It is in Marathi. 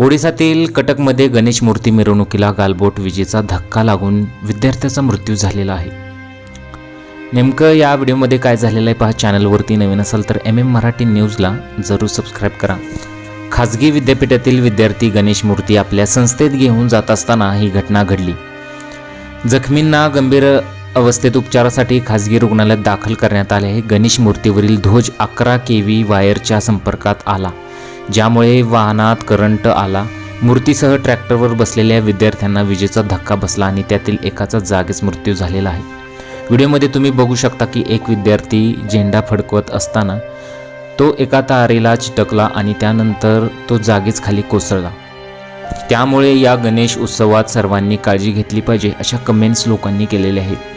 ओडिसातील कटकमध्ये गणेश मूर्ती मिरवणुकीला गालबोट विजेचा धक्का लागून विद्यार्थ्याचा मृत्यू झालेला आहे. नेमकं या व्हिडिओमध्ये काय झालेलं आहे पहा चॅनलवरती नवीन असाल तर एम एम मराठी न्यूजला जरूर सबस्क्राईब करा. खाजगी विद्यापीठातील विद्यार्थी गणेश मूर्ती आपल्या संस्थेत घेऊन जात असताना ही घटना घडली. जखमींना गंभीर अवस्थेत उपचारासाठी खाजगी रुग्णालयात दाखल करण्यात आले आहे. गणेश मूर्तीवरील ध्वज अकरा के व्ही वायरच्या संपर्कात आला. ज्यामुळे वाहनात करंट आला. मूर्तीसह ट्रॅक्टरवर बसलेल्या विद्यार्थ्यांना विजेचा धक्का बसला आणि त्यातील एकाचा जागीच मृत्यू झालेला आहे. व्हिडिओमध्ये तुम्ही बघू शकता की एक विद्यार्थी झेंडा फडकवत असताना तो एका तारेला चिटकला आणि त्यानंतर तो जागीच खाली कोसळला. त्यामुळे या गणेश उत्सवात सर्वांनी काळजी घेतली पाहिजे अशा कमेंट्स लोकांनी केलेल्या आहेत.